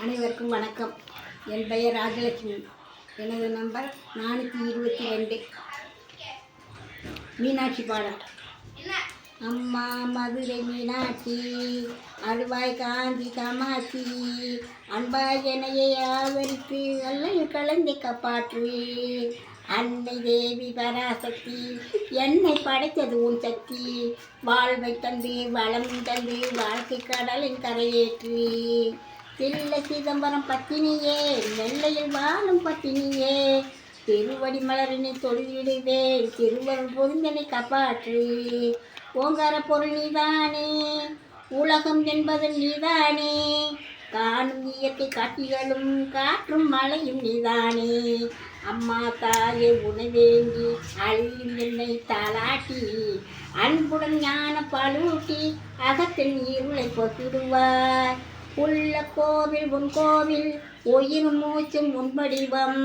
அனைவருக்கும் வணக்கம். என் பெயர் ராஜலட்சுமி. எனது நம்பர் நானூற்றி இருபத்தி ரெண்டு. மீனாட்சி பாடல். அம்மா மதுரை மீனாட்சி. அருவாய் காந்தி காமாட்சி அன்பாய் எனையை ஆதரித்து அல்லல் கலந்து காப்பாற்று. அன்னை தேவி பராசக்தி என்னை படைத்தது உன் சக்தி. வாழ்வை தந்து வளம் தந்து வாழ்க்கை கடலின் கரையேற்று. பிள்ளை சிதம்பரம் பத்தினியே நெல்லையில் வாழும் பத்தினியே. திருவடி மலரினை தொழுதிடுவேன் திருவருள் பொருந்தனை காப்பாற்று. ஓங்கார பொருள் நீதானே உலகம் என்பது நீதானே. காணும் இயற்கை காட்சிகளும் காற்றும் மழையும் நீதானே. அம்மா தாயை உணவேங்கி அழியும் என்னை தாளாட்டி அன்புடன் ஞான பாலூட்டி அகத்தில் இருளை போக்கிடுவார் உள்ள கோவில் உன் கோவில் உயிரும் மூச்சும் உன் வடிவம்.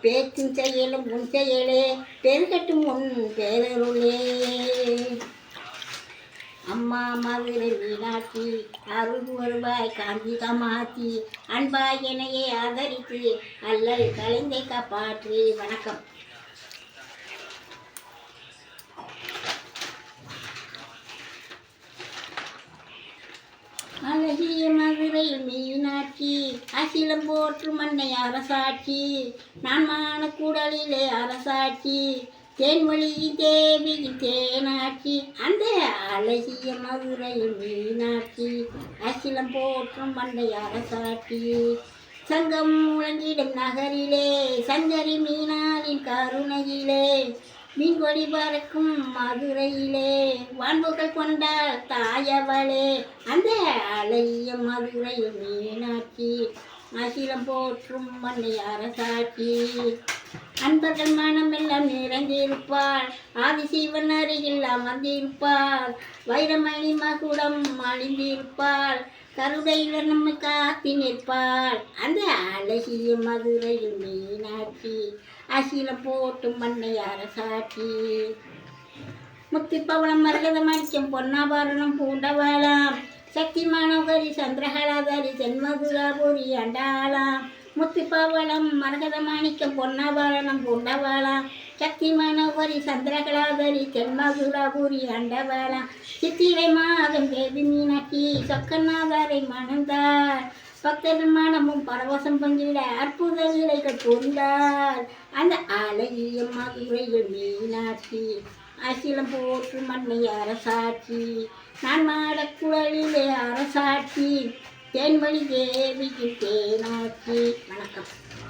பேச்சும் செயலும் உன் செயலே பெருகட்டும் உன் பேரருளே. அம்மா மதுரை வீணாக்கி அருள் வருவாய் காந்தி காமாட்சி அன்பாய் என்னையே ஆதரித்து அல்லல் கலைந்தை காப்பாற்றி. வணக்கம். அகிலம் போற்றும் அன்னை அரசாட்சி நான் மான கூடலிலே அரசாட்சி தேன்மொழி தேவி தேனாட்சி அந்த அழகிய மதுரை மீனாட்சி அகிலம் போற்றும் அன்னை அரசாட்சி. சங்கம் முழங்கிடும் நகரிலே சங்கரி மீனாளின் கருணையிலே நீ மீன்கொடி பறக்கும் மதுரையிலே வான்புகள் கொண்டால் தாயவளே அந்த அலைய மதுரை மீனாட்சி அகிலம் போற்றும் மண்ணை அரசாட்சி அன்பர்கள் மனம் எல்லாம் நிறைந்திருப்பாள். ஆதிசீவன் அருகில் அமர்ந்திருப்பாள். வைரமணி மகுடம் அணிந்திருப்பாள். கருதையில் நம்ம காத்தி நிற்பாள். அந்த அழகிய மதுரையில் மீனாட்சி அசில போட்டு மண்ணை அரசாட்சி. முத்தி பவளம் மரகத மணிக்கம் பொன்னாபரணம் பூண்டவாளாம். சக்தி மானவரி சந்திரகலாதாரி தென்மதுராபுரி அண்டாளாம். முத்து பவளம் மரகத மாணிக்கம் பொன்னாபாரணம் பூண்டவாளாம் சக்தி மானவரி சந்திரகலாதரி தென்மதுராபுரி அண்டவாளா சித்திரை மாதம் தேவி மீனாட்சி சொக்கநாதாரை மணந்தார் பக்தர்கள் மனமும் பரவசம் பங்கிட அற்புத நிலைகள் கொண்டார் அந்த அழகிய மதுரையில் மீனாட்சி அசிலம் போற்று மண்ணை அரசாட்சி நான் மாடக்குழலிலே அரசாட்சி தேன்மொழி தேவிக்கு தேனாக்கி வணக்கம்.